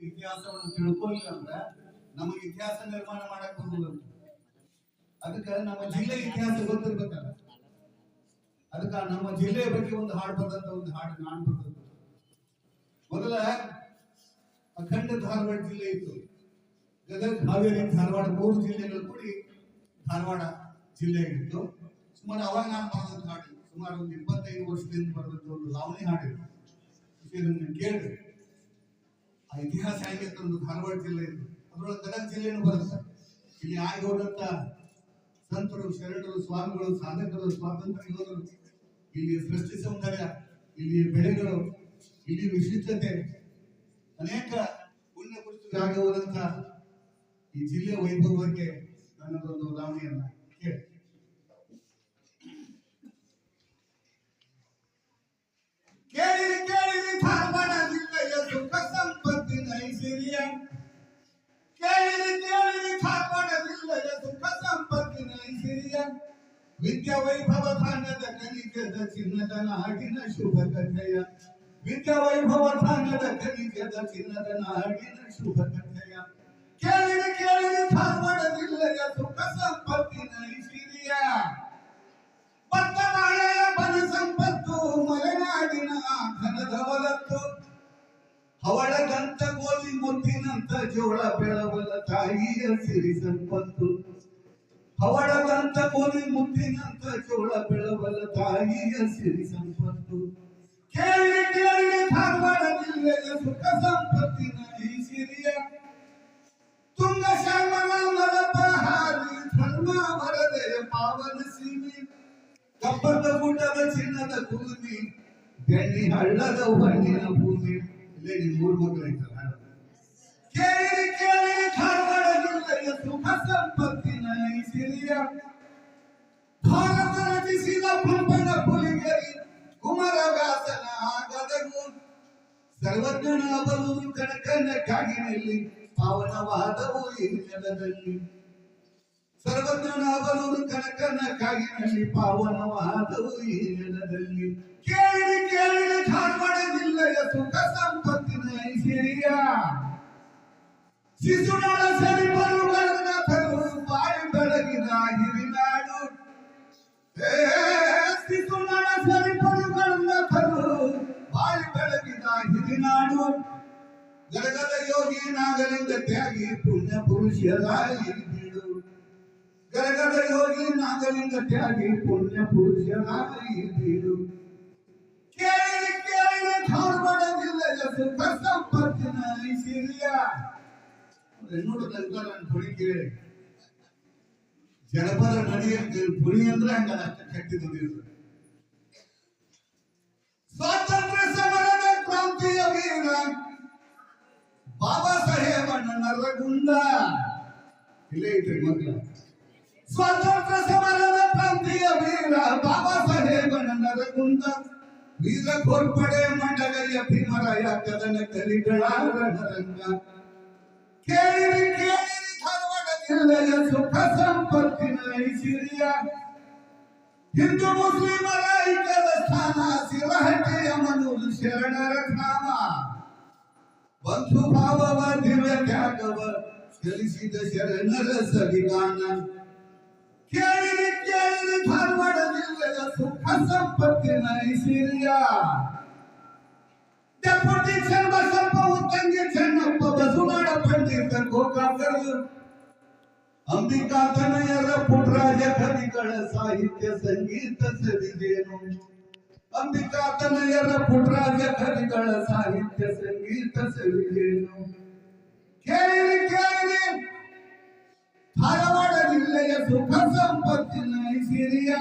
ಇತಿಹಾಸವನ್ನು ತಿಳ್ಕೊಳ್ಳಿಲ್ಲ ಅಂದ್ರೆ ನಮಗೆ ಇತಿಹಾಸ ನಿರ್ಮಾಣ ಮಾಡಕ್ ಬರುದಿಲ್ಲ ಅದಕ್ಕೆ ನಮ್ಮ ಜಿಲ್ಲೆ ಇತಿಹಾಸ ಗೊತ್ತಿರ್ಬೇಕಲ್ಲ. ಅದಕ್ಕ ನಮ್ಮ ಜಿಲ್ಲೆಯ ಬಗ್ಗೆ ಒಂದು ಹಾಡು ಬಂದಂತ ಒಂದು ಹಾಡು ನಾನು ಬಂದದ್ದು ಮೊದಲ ಅಖಂಡ ಧಾರವಾಡ ಜಿಲ್ಲೆ ಇತ್ತು. ಗದಗ, ಹಾವೇರಿ, ಧಾರವಾಡ ಮೂರು ಜಿಲ್ಲೆಗಳು ಕೂಡಿ ಧಾರವಾಡ ಜಿಲ್ಲೆ ಇತ್ತು. ಸುಮಾರು ಅವಾಗ ನಾನು ಬರೆದಂತ ಹಾಡು. ಸುಮಾರು ಒಂದು ಇಪ್ಪತ್ತೈದು ವರ್ಷದಿಂದ ಬರೆದಂತ ಒಂದು ಲಾವಣಿ ಹಾಡಿತ್ತು ಇದನ್ನ ಕೇಳಿ. ಆ ಇತಿಹಾಸ ಹೇಗಿತ್ತು ಒಂದು ಧಾರವಾಡ ಜಿಲ್ಲೆ ಅದರೊಳಗೆ ಗದಗ ಜಿಲ್ಲೆನೂ ಬರುತ್ತೆ. ಇಲ್ಲಿ ಆಗಿ ಹೋದಂತ ಸಂತರು, ಶರಣರು, ಸ್ವಾಮಿಗಳು, ಸಾಧಕರು, ಸ್ವಾತಂತ್ರ್ಯ ಯೋಧರು, ಇಲ್ಲಿ ಸೃಷ್ಟಿ ಸೌಂದರ್ಯ, ಇಲ್ಲಿ ಬೆಳೆಗಳು, ಇಲ್ಲಿ ವಿಶಿಷ್ಟತೆ. ಅನೇಕ ಪುಣ್ಯ ಪುರುಷರು ಆಗಿರುವಂತ ಈ ಜಿಲ್ಲೆಯ ವೈಭವಕ್ಕೆ ನನ್ನದೊಂದು ಉದಾಹರಣೆಯನ್ನ ಕೇಳಿ विद्या वैभव थानद कलिजद चिन्नदन विद्या वैभव थानद कलिजद चिन्नदन हाडिन शुभ कथया. केळी केळी थांबड दिल्लय सुख नाही शिरिया. पत्त माळ्या बन हवळ गंत गोली मोती नंतर जेवढा बेळवल संपत्तू. ಹವಳದಂತ ಗೋಲಿ ಮುತ್ತಿನಂತ ಜೋಳ ಬೆಳವಲ ತಾಯಿಯ ಸಿರಿ ಸಂಪತ್ತು. ಕೇಳಿ ಕೇಳಿ ಧಾರವಾಡ ಜಿಲ್ಲೆಯ ಸುಖ ಸಂಪತ್ತಿನ ಈ ಸಿರಿಯ. ತುಂಗ ಶ್ಯಾಮಲ ಮಲಪಹಾರಿ ಧರ್ಮ ವರದೆಯ ಪಾವನ ಸೀಮೆ. ಕಪ್ಪದ ಗುಡ್ಡದ ಚಿನ್ನದ ಕುಲುಮಿ, ಬೆಣ್ಣಿ ಹಳ್ಳದ ಹಣ್ಣಿನ ಭೂಮಿ. ಇಲ್ಲೇ ನೀವು ಮೂರು ಮಕ್ಕಳು ಐತಲ್ಲ. ಕೇಳಿ ಕೇಳಿ ಧಾರವಾಡ ಜಿಲ್ಲೆಯ ಸುಖ ಸಂಪತ್ತಿನ ಈ ಸಿರಿಯ ಭಾರತ ರಚಿಸಿದ ಪಂಪನ ಪುಲಿಗರಿ ಕುಮಾರವ್ಯಾಸನ ಗದಗು ಸರ್ವಜ್ಞನ ಬಲು ಕನಕನ ಕಾಗಿನಲ್ಲಿ ಪಾವನವಾದವು ಈ ನೆಲದಲ್ಲಿ. ಸರ್ವಜ್ಞನ ಬಲು ಕನಕನ ಕಾಗಿನಲ್ಲಿ ಪಾವನವಾದವು ಈ ನೆಲದಲ್ಲಿ. ಕೇಳಿ ಕೇಳಿರಿ ಧಾರವಾಡ ಜಿಲ್ಲೆಯ ಸುಖ ಸಂಪತ್ತಿನ ಐಶ್ವರ್ಯ ಶಿಶುನಾಳ ಸರಿ ಬರುಗಳನ್ನ ತರು ಯೋಗಿ ನಾಗಲಿಂಗ ತ್ಯಾಗಿ ಪುಣ್ಯ ಪುರುಷರಾಗಿ ಬೀಡು ಗದಗದ ಯೋಗಿ ನಾಗಲಿಂಗ ತ್ಯಾಗಿ ಪುಣ್ಯ ಪುರುಷರಾಗಿ ಬೀಡು ಕೇಳಿ ಕೇಳಿ ಧಾರವಾಡ ಜಿಲ್ಲೆಯ ಸುಖ ಸಂಪತ್ತಿನ ಐಶ್ವರ್ಯ ನೋಡು ನನ್ನ ಧ್ವನಿ ಕೇಳಿ ಜನಪದ ನಡಿ ಧ್ವನಿ ಅಂದ್ರೆ ಹಂಗ ಕಟ್ಟಿದ್ದು ಇರ್ತದೆ ಸ್ವಾತಂತ್ರ್ಯ ಸಮರದ ಕ್ರಾಂತಿಯ ವೀರ ಬಾಬಾ ಸಾಹೇಬ ನರಗುಂದ ಇಲ್ಲೇ ಐತ್ರಿ ಮಕ್ಕಳ. ಸ್ವಾತಂತ್ರ್ಯ ಸಮರದ ಕ್ರಾಂತಿಯ ವೀರ ಬಾಬಾ ಸಾಹೇಬ ನರಗುಂದ ವೀರ ಗೋರ್ಪಡೆ ಮಂಡಗಲಿಯ ಭೀಮರಾಯ ಕದನ ಕಲಿಗಳ ರಣರಂಗ. ಕೇಳಿರಿ ಕೇಳಿರಿ ಧಾರವಾಡ ಜಿಲ್ಲೆಯ ಸುಖ ಸಂಪತ್ತಿನ ಐಶ್ವರ್ಯ ಹಿಂದೂ ಮುಸ್ಲಿಮರ ಐಕ್ಯದ ಸ್ಥಾನ ಸಿರಹಟ್ಟಿಯ ಮನೂರು ಶರಣರ ಧಾಮ. ಬಂಧು ಭಾವವ ದಿವ್ಯ ತ್ಯಾಗವ ಸಲ್ಲಿಸಿದ ಶರಣರ ಸವಿಗಾನ ಕೇಳಿರಿ ಕೇಳಿರಿ ಧಾರವಾಡ ಜಿಲ್ಲೆಯ ಸುಖ ಸಂಪತ್ತಿನ ಐಶ್ವರ್ಯ ಡೆಪ್ಯೂಟಿ ಚನ್ನಬಸಪ್ಪ ಉತ್ತಂಗಿ ಚೆನ್ನಪ್ಪ ಬಸವನಾಡ ಪಂಡಿತ ಗೋಕಾಕರು ಅಂಬಿಕಾ ತನಯರ ಪುಟ್ರಾಜ ಕವಿಗಳ ಸಾಹಿತ್ಯ ಸಂಗೀತ ಸವಿದೇನು ಅಂಬಿಕಾ ತನಯರ ಪುಟ್ರಾಜ ಕವಿಗಳ ಸಾಹಿತ್ಯ ಸಂಗೀತ ಸವಿಯೇನು? ಕೇಳಿ ಕೇಳಿ ಧಾರವಾಡ ಜಿಲ್ಲೆಯ ಸುಖ ಸಂಪತ್ತಿನ ಸಿರಿಯ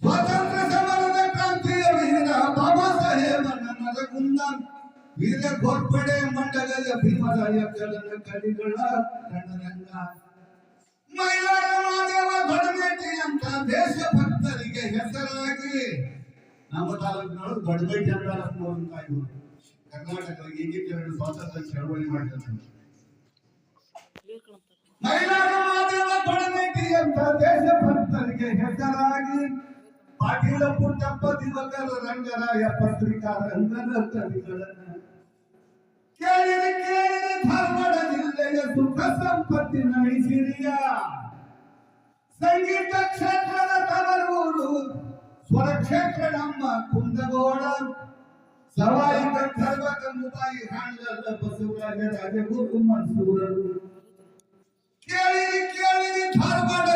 ಸ್ವಾತಂತ್ರ್ಯ ಸಮರದ ಕ್ರಾಂತಿಯ ವೀರ ಬಾಬಾ ಸಾಹೇಬನ ನರಗುಂದ ವೀರ ಘೋರ್ಪಡೆ ಮಂಡಲದ ಭೀಮರಾಯ ಕಲನ ಕಲಿಗಳ ರಣರಂಗ. ಮೈಲಾರ ಮಾದೇವ ದೊಡ್ಡಬೇಟಿ ಅಂತ ದೇಶಭಕ್ತರಿಗೆ ಹೆಸರಾಗಿ ನಮ್ಮ ತಾಲೂಕಿನವರು ದೊಡ್ಡಬೇಟಿ ಅಂತ ಇವರು ಕರ್ನಾಟಕದ ಏಕೀಕರಣ ಸ್ವಾತಂತ್ರ್ಯ ಚಳವಳಿ ಮಾಡಿದಂತ ಮೈಲಾರ ಮಾದೇವ ದೊಡ್ಡಬೇಟಿ ಅಂತ ದೇಶಭಕ್ತರಿಗೆ ಹೆಸರಾಗಿ ಪಾಟೀಲ ಪುಟ್ಟಪ್ಪ ದಿವಕರ ರಂಗರಾಯ ಪತ್ರಿಕಾ ರಂಗನ ಕವಿಗಳನ್ನ ಕೇಳಿದ ಕೇಳಿದ ಧಾರವಾಡ ಸುಖ ಸಂಪತ್ತಿ ನಡೆಸಿರಿಯ ಸಂಗೀತ ಕ್ಷೇತ್ರದ ತವರೂರು ಸ್ವರ ಕ್ಷೇತ್ರ ನಮ್ಮ ಕುಂದಗೋಳ. ಸವಾಯಿ ಗಂಧರ್ವ ಗಂಗುಬಾಯಿ ಹಾಣದ ಬಸವರಾಜ ರಾಜಗುರು ಮನ್ಸೂರರು. ಕೇಳಿರಿ ಕೇಳಿರಿ ಧಾರವಾಡ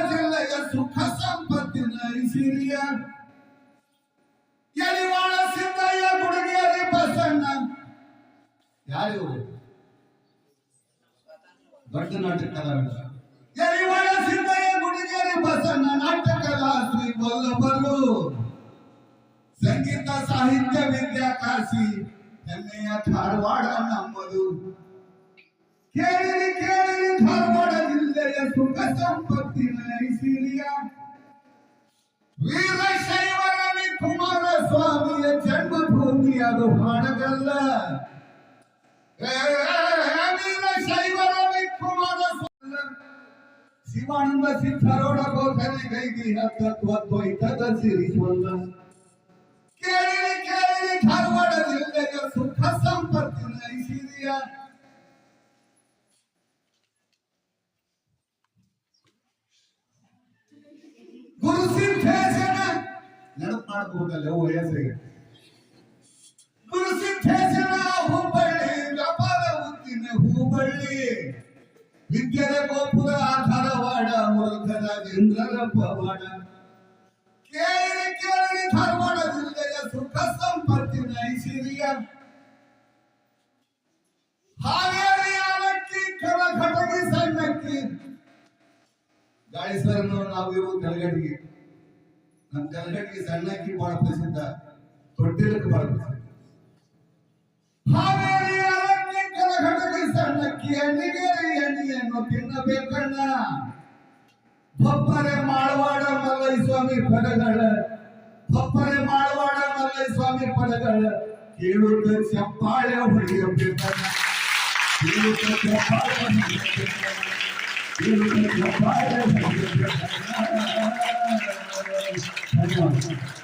ಯಾರು ಭರತನಾಟ್ಯ ಕಲಾವಿದ. ಎಲಿವಾಳ ಸಿದ್ದಯ್ಯ ಗುಡಿಗೇರಿ ಬಸಣ್ಣ ನಾಟಕ ಶ್ರೀ ವಲ್ಲಭರು ಸಂಗೀತ ಸಾಹಿತ್ಯ ವಿದ್ಯಾಕಾಶಿ ಹೆಮ್ಮೆಯ ಧಾರವಾಡ ನಮ್ಮದು. ಕೇಳಿರಿ ಕೇಳಿರಿ ಧಾರವಾಡ ಜಿಲ್ಲೆಯ ಸುಖ ಸಂಪತ್ತಿನ ಐಸಿರಿಯ ವೀರಶೈವರ ಕುಮಾರ ಸ್ವಾಮಿಯ ಹಾಡಗಲ್ಲ. ಶಿವಾನಂದ ಸಿದ್ಧರೋಡ ಬೋಧನೆ ಕೈಗಿ ತತ್ವದ್ವೈತದ ಸಿರಿಸೊಲ್ಲ ಕೇಳಿರಿ ಕೇಳಿರಿ ಧಾರವಾಡ ಜಿಲ್ಲೆಯ ಸುಖ ಸಂಪತ್ತಿನ ಐಸಿರಿಯ ಗುರು ಸಿದ್ಧೇಶನ ನೆನಪು ಮಾಡ್ಕೋಬೇಕಲ್ಲ ಅವು ವಯಸ್ಸಿಗೆ ಗುರು ಸಿದ್ಧೇಶನ ವಿದ್ಯೆಯ ಕೋಪದ ಧಾರವಾಡ ಮೂರ್ಖದ ರಾಜೇಂದ್ರರ ಪವಾಡ. ಕೇಳಿ ಕೇಳಿ ಧಾರವಾಡ ಜಿಲ್ಲೆಯ ಸುಖ ಸಂಪತ್ತಿನ ಐಶ್ವರ್ಯ ಹಾವೇರಿ ಯಾಲಕ್ಕಿ ಕಲಘಟಗಿ ಸಣ್ಣಕ್ಕಿ ಗಾಳಿ ಸರ್ ನಾವು ಇರುವ ಕಲಗಟ್ಟಿಗೆ ನಮ್ಮ ಕಲಗಟ್ಟಿಗೆ ಸಣ್ಣಕ್ಕಿ ಬಹಳ ಪ್ರಸಿದ್ಧ ತೊಟ್ಟಿಲಕ್ಕೆ ಬಹಳ ಪ್ರಸಿದ್ಧ ಎಣ್ಣೆಯನ್ನು ತಿನ್ನಬೇಕಣ್ಣ. ಬಪ್ಪರೆ ಮಾಳವಾಡ ಮಲ್ಲೈ ಸ್ವಾಮಿ ಪದಗಳ. ಬಪ್ಪರೆ ಮಾಳವಾಡ ಮಲ್ಲೈ ಸ್ವಾಮಿ ಪದಗಳ. ಕೇಳುತ್ತ ಚಪ್ಪಾಳೆ ಹೊಡೆಯಬೇಕಣ್ಣ. ಕೇಳುತ್ತ ಕೇಳುತ್ತ ಚಪ್ಪಾಳೆ ಹೊಡೆಯಬೇಕಣ್ಣ. ಧನ್ಯವಾದ.